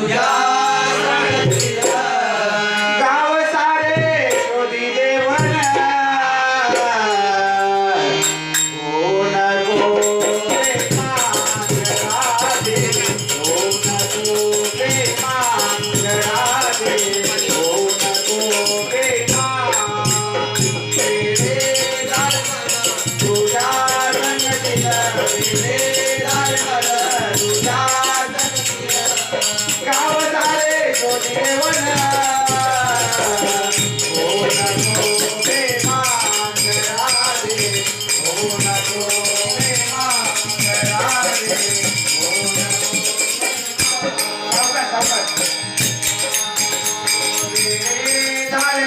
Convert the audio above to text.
할렐루야. सारे